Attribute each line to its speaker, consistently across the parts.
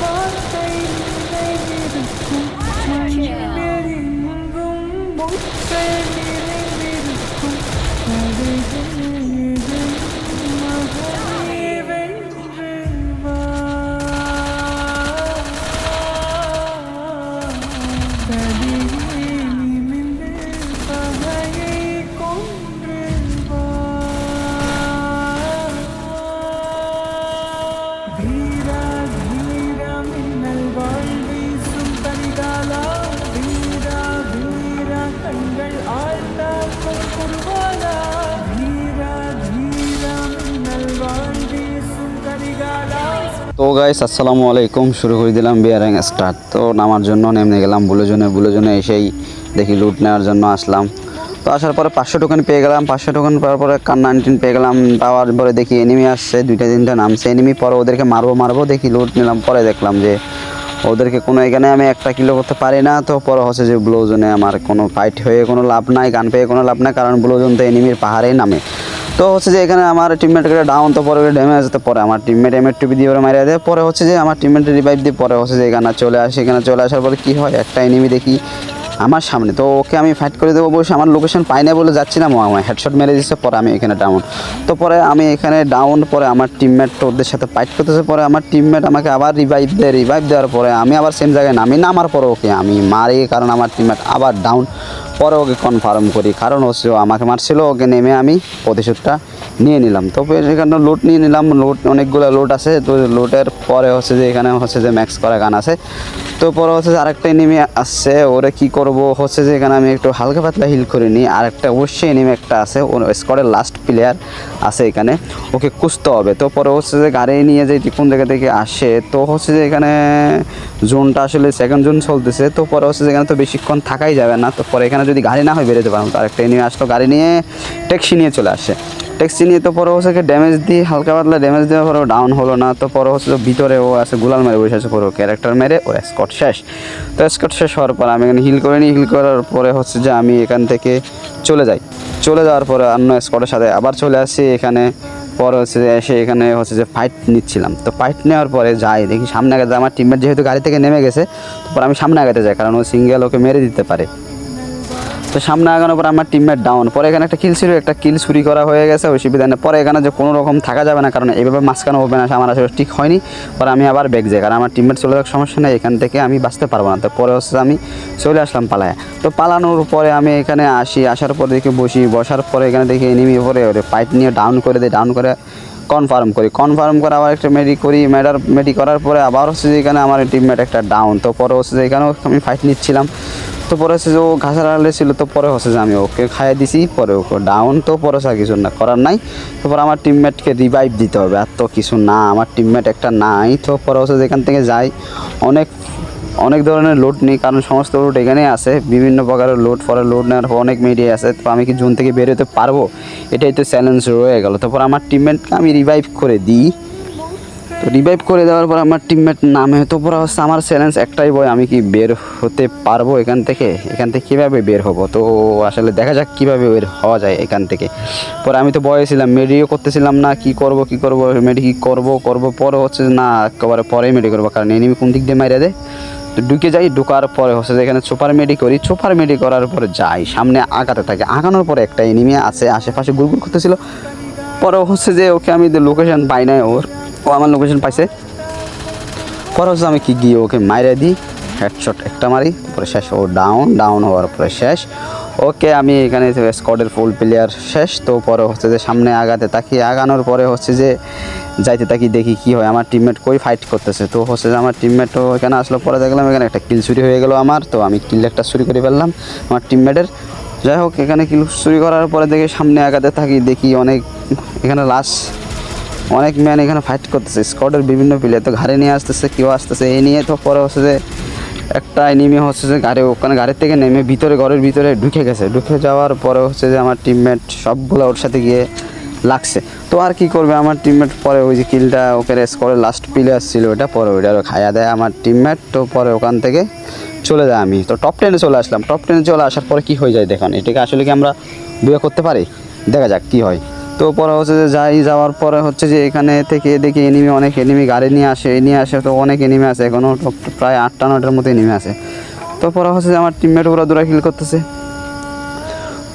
Speaker 1: for
Speaker 2: তো guys আসসালামু আলাইকুম শুরু করে দিলাম বিয়ারিং স্টার্ট তো নামার জন্য নেমে গেলাম বুলেজনে বুলেজনে এসেই দেখি লুট নেওয়ার জন্য আসলাম। তো আসার পরে পাঁচশো টোকেন পেয়ে গেলাম। পাঁচশো টোকেন পাওয়ার পরে কান নাইনটিন পেয়ে গেলাম। পাওয়ার পরে দেখি এনিমি আসছে, দুইটা তিনটা নামছে। এনিমি পরে ওদেরকে মারবো মারবো, দেখি লুট নিলাম। পরে দেখলাম যে ওদেরকে কোনো এখানে আমি একটা কিলো করতে পারি না, তো পরে হচ্ছে যে ব্লোজনে আমার কোনো ফাইট হয়ে কোনো লাভ নাই, গান পেয়ে কোনো লাভ নাই, কারণ ব্লোজন তো এনিমির পাহাড়েই নামে। তো হচ্ছে যে এখানে আমার টিমমেটকে ডাউন তো পরে ড্যামেজ তো পরে। আমার টিমমেট এমের টুপি দিয়ে ওরা মারিয়ে দেয়। পরে হচ্ছে যে আমার টিমমেট রিভাইভ দিয়ে পরে হচ্ছে যে এখানে চলে আসে। এখানে চলে আসার পরে কী হয়? একটা এনিমি দেখি। আমার সামনে। তো ওকে আমি ফাইট করে দেবো বসে, আমার লোকেশন পাই না বলে যাচ্ছি না আমার হেডশট মেরে দিচ্ছে পরে আমি এখানে ডাউন তো পরে আমি এখানে ডাউন পরে আমার টিমমেট ওদের সাথে ফাইট করতেছে, পরে আমার টিমমেট আমাকে আবার রিভাইভ দেয় রিভাইভ দেওয়ার পরে আমি আবার সেম জায়গায় নামি, নামার পরে ওকে আমি মারি, কারণ আমার টিমমেট আবার ডাউন পরে ওকে কনফার্ম করি, কারণ ও আমাকে মারছিল, ওকে নেমে আমি প্রতিশোধটা নিয়ে নিলাম। তো এখানে লোড নিয়ে নিলাম লোড অনেকগুলো লোড আছে, তো লোডের পরে হচ্ছে যে এখানে হচ্ছে যে ম্যাক্স করা গান আছে। তো পরে হচ্ছে যে আরেকটা নেমে আসছে, ওরে কি করব হচ্ছে যে এখানে আমি একটু হালকা পাতলা হিল করে নিই। আর একটা অবশ্যই এনিমি একটা আছে স্কোয়াডের লাস্ট প্লেয়ার আছে এখানে, ওকে কুঁচতে হবে। তো পরে হচ্ছে যে গাড়ি নিয়ে যে কোন জায়গা থেকে আসে, তো হচ্ছে যে এখানে জোনটা আসলে সেকেন্ড জোন চলতেছে, তো পরে হচ্ছে যে এখানে তো বেশিক্ষণ থাকাই যাবে না। তো পরে এখানে যদি গাড়ি না হয় বেরোতে পারব তো আরেকটা এনিমি আসলো, গাড়ি নিয়ে ট্যাক্সি নিয়ে চলে আসে। ট্যাক্সি নিয়ে তো পরে হচ্ছে ড্যামেজ দিয়ে হালকা পাতলা ড্যামেজ দেওয়ার পরে ডাউন হলো না। তো পরে হচ্ছে ভিতরে ও আছে, গুলাল মেরে বসে আছে পুরো ক্যারেক্টার মেরে, ও স্কট শেষ। তো স্কট শেষ হওয়ার পর আমি এখানে হিল করে নিই হিল করার পরে হচ্ছে যে আমি এখান থেকে চলে যাই। চলে যাওয়ার পরে অন্য স্কটের সাথে আবার চলে আসি, এখানে পরে হচ্ছে এসে এখানে হচ্ছে যে ফাইট নিচ্ছিলাম। তো ফাইট নেওয়ার পরে যাই, দেখি সামনে আগাতে আমার টিমমেট যেহেতু গাড়ি থেকে নেমে গেছে তারপর আমি সামনে আগাতে যাই, কারণ ও সিঙ্গেল ওকে মেরে দিতে পারে। তো সামনে আগানোর পর আমার টিমমেট ডাউন পরে এখানে একটা কিল ছিল, একটা কিল চুরি করা হয়ে গেছে, অসুবিধা নেই। পরে এখানে যে কোনো রকম থাকা যাবে না, কারণ এইভাবে মাঝখানে হবে না, আমার আসলে ঠিক হয়নি। পরে আমি আবার ব্যাগ যাই, কারণ আমার টিমমেট চলে যাওয়ার সমস্যা নেই, এখান থেকে আমি বাঁচতে পারব না। তো পরে হচ্ছে আমি চলে আসলাম পালায়। তো পালানোর পরে আমি এখানে আসি, আসার পরে দেখে বসি, বসার পরে এখানে দেখি এনিমি পরে পাইট নিয়ে ডাউন করে দিই ডাউন করে কনফার্ম করি। কনফার্ম করে আবার একটা মেডি করি মেডার মেডি করার পরে আবার হচ্ছে যে এখানে আমার টিমমেট একটা ডাউন তো পরে হচ্ছে যে এখানেও আমি ফাইট নিচ্ছিলাম। তো পরে হচ্ছে যে ও ঘাসের আড়ালে ছিল, তো পরে হচ্ছে যে আমি ওকে খাইয়ে দিছি, পরে ওকে ডাউন তো পরে আর কিছু না, করার নাই। তারপর আমার টিমমেটকে রিভাইভ দিতে হবে আর তো কিছু না, আমার টিমমেট একটা নাই। তো পরে হচ্ছে যে এখান থেকে যাই। অনেক অনেক ধরনের লোড নিই, কারণ সমস্ত লোড এখানেই আছে। বিভিন্ন প্রকারের লোড পরে লোড নেওয়ার অনেক মিডিয়া আছে, তো আমি কি জুন থেকে বেরোতে পারব? এটাই তো চ্যালেঞ্জ রয়ে গেল। তারপর আমার টিমমেটকে আমি রিভাইভ করে দিই। তো রিভাইভ করে দেওয়ার পর আমার টিমমেট নামে, তো পরে হচ্ছে আমার চ্যালেঞ্জ একটাই বয়, আমি কি বের হতে পারব এখান থেকে? এখান থেকে কীভাবে বের হব? তো আসলে দেখা যাক কীভাবে বের হওয়া যায় এখান থেকে। পরে আমি তো বয়ে ছিলাম মেডিও করতেছিলাম না, কি করব কি করব মেডি কি করব করব, পরে হচ্ছে না, একেবারে পরেই মেডি করব, কারণ এনিমি কোন দিক দিয়ে মাইরে দেয়? তো ঢুকে যাই, ঢুকার পরে হচ্ছে যে এখানে সুপার মেডি করি। সুপার মেডি করার পরে যাই, সামনে আগাতে থাকে। আগানোর পরে একটা এনিমি আছে, আশেপাশে গুড়গুড় করতেছিল। পরে হচ্ছে যে ওকে আমি লোকেশন পাই নাই ওর, ও আমার লোকেশন পাইছে। পরে হচ্ছে আমি কি গিয়ে ওকে মাইরে দিই হেডশট একটা মারি পরে শেষ, ও ডাউন ডাউন হওয়ার পরে শেষ। ওকে আমি এখানে স্কোয়াডের ফুল প্লেয়ার শেষ, তো পরে হচ্ছে যে সামনে আগাতে তাকিয়ে আগানোর পরে হচ্ছে যে যাইতে তাকি দেখি কি হয়। আমার টিমমেট কই ফাইট করতেছে? তো হচ্ছে যে আমার টিমমেটও এখানে আসলো, পরে দেখলাম এখানে একটা কিল চুরি হয়ে গেল আমার। তো আমি কিল একটা চুরি করে ফেললাম আমার টিমমেটের যাই হোক, এখানে কিল চুরি করার পরে দেখি সামনে আগাতে থাকি, দেখি অনেক, এখানে লাশ অনেক ম্যান এখানে ফাইট করতেছে। স্কোয়াডের বিভিন্ন প্লেয়ার তো ঘাড়ে নিয়ে আসতেছে, কেউ আসতেছে এই নিয়ে। তো পরে হচ্ছে যে একটা এনিমি হচ্ছে যে গাড়ি ওখানে গাড়ির থেকে নেমে ভিতরে, ঘরের ভিতরে ঢুকে গেছে। ঢুকে যাওয়ার পরে হচ্ছে যে আমার টিমমেট সবগুলো ওর সাথে গিয়ে লাগছে। তো আর কি করবে? আমার টিমমেট পরে ওই যে কিলটা ওকে রেস করে লাস্ট প্লেয়ার ছিল ওটা পরে ওইটা খাইয়া দেয় আমার টিমমেট তো পরে ওখান থেকে চলে যায় আমি। তো টপ টেনে চলে আসলাম। টপ টেনে চলে আসার পরে কি হয়ে যায় দেখুন, এটাকে আসলে কি আমরা বিয়ে করতে পারি? দেখা যাক কি হয়। তো পরে হচ্ছে যে যাই, যাওয়ার পরে হচ্ছে যে এখানে থেকে দেখি এনিমি অনেক এনিমি গাড়ি নিয়ে আসে নিয়ে আসে, তো অনেক এনিমি আছে এখনও প্রায় আটটা নটার মতো এনিমি আছে। তো পরে হচ্ছে যে আমার টিমমেট ওরা দূরা কিল করতেছে।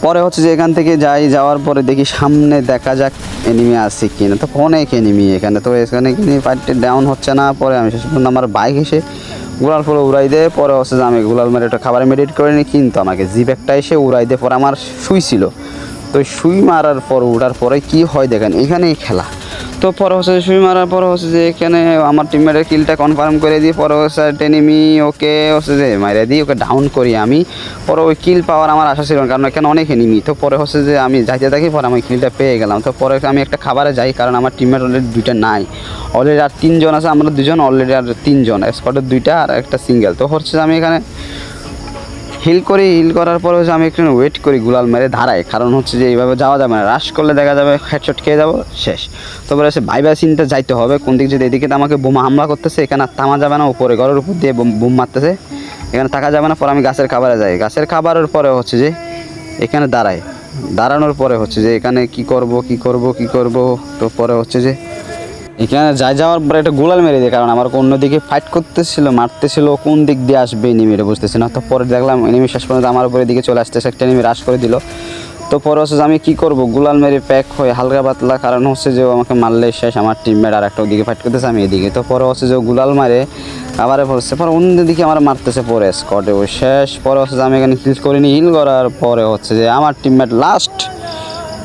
Speaker 2: পরে হচ্ছে যে এখান থেকে যাই, যাওয়ার পরে দেখি সামনে দেখা যাক এনিমি আছে কিনা। তো অনেক এনিমি এখানে। তো এখানে কিনে ফাইটটা ডাউন হচ্ছে না, পরে আমি শেষ পর্যন্ত আমার বাইক এসে গুলাল পরে উড়াই দেয় পরে হচ্ছে যে আমি গুলাল মেরে একটা খাবার মেডিট করে নিই, কিন্তু আমাকে জিপ একটা এসে উড়াই দেয় পরে আমার শুই ছিল। তো শুই মারার পর উঠার পরে কি হয় দেখেন, এখানেই খেলা। তো পরে হচ্ছে শুই মারার পরে হচ্ছে যে এখানে আমার টিমমেটের কিলটা কনফার্ম করে দিয়ে পরে হচ্ছে টেনিমি ওকে হচ্ছে যে মাইরে দিই ওকে ডাউন করি আমি। পরে ওই কিল পাওয়ার আমার আশা ছিল কারণ এখানে অনেক এনিমি তো পরে হচ্ছে যে আমি যাইতে থাকি, পরে আমি কিলটা পেয়ে গেলাম। তো পরে আমি একটা খাবারে যাই, কারণ আমার টিমমেট অলরেডি দুইটা নাই। অলরেডি আর তিনজন আছে, আমরা দুজন অলরেডি আর তিনজন স্কোয়াডের দুইটা আর একটা সিঙ্গেল তো হচ্ছে আমি এখানে হিল করি, হিল করার পরে হচ্ছে আমি একটু ওয়েট করি গুলাল মেরে ধারাই কারণ হচ্ছে যে এইভাবে যাওয়া যাবে না। রাশ করলে দেখা যাবে হেডশট খেয়ে যাব, শেষ। তারপরে হচ্ছে ভাইবা সিনটা যাইতে হবে। কোন দিক যদি এদিকে তো আমাকে বোমা হামলা করতেছে, এখানে আর থামা যাবে না, উপরে ঘরের উপর দিয়ে বোম মারতেছে। এখানে থাকা যাবে না, পরে আমি গাছের খাবারে যাই। গাছের খাবারের পরে হচ্ছে যে এখানে দাঁড়াই। দাঁড়ানোর পরে হচ্ছে যে এখানে কি করব কি করব কি করব, তো পরে হচ্ছে যে এখানে যাই যাওয়ার পরে একটা গোলাল মেরে দিই কারণ আমার অন্যদিকে ফাইট করতেছিল, মারতেছিল, কোন দিক দিয়ে আসবে এনিমিরে বুঝতেছি না। তো পরে দেখলাম এনিমি শেষ পর্যন্ত আমার উপরে দিকে চলে আসতেছে, একটা এনিমি রাশ করে দিল। তো পরে হচ্ছে যে আমি কী করব? গুলাল মেরে প্যাক হয়ে হালকা পাতলা, কারণ হচ্ছে যে আমাকে মারলে শেষ, আমার টিমমেট আর একটা ওদিকে ফাইট করতেছে আমি এদিকে। তো পরে হচ্ছে যে গুলাল মারে, আবার পড়ছে পরে অন্য দিকে আমার মারতেছে পরে স্কটে ও শেষ। পরে হচ্ছে যে আমি এখানে হিল করিনি হিল করার পরে হচ্ছে যে আমার টিমমেট লাস্ট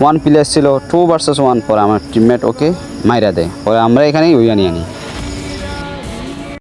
Speaker 2: ওয়ান প্লেয়ার ছিল টু ভার্সেস ওয়ান পরে আমার টিমমেট ওকে মাইরা দেয়। পরে আমরা এখানেই উইয়া নিয়ে আনি।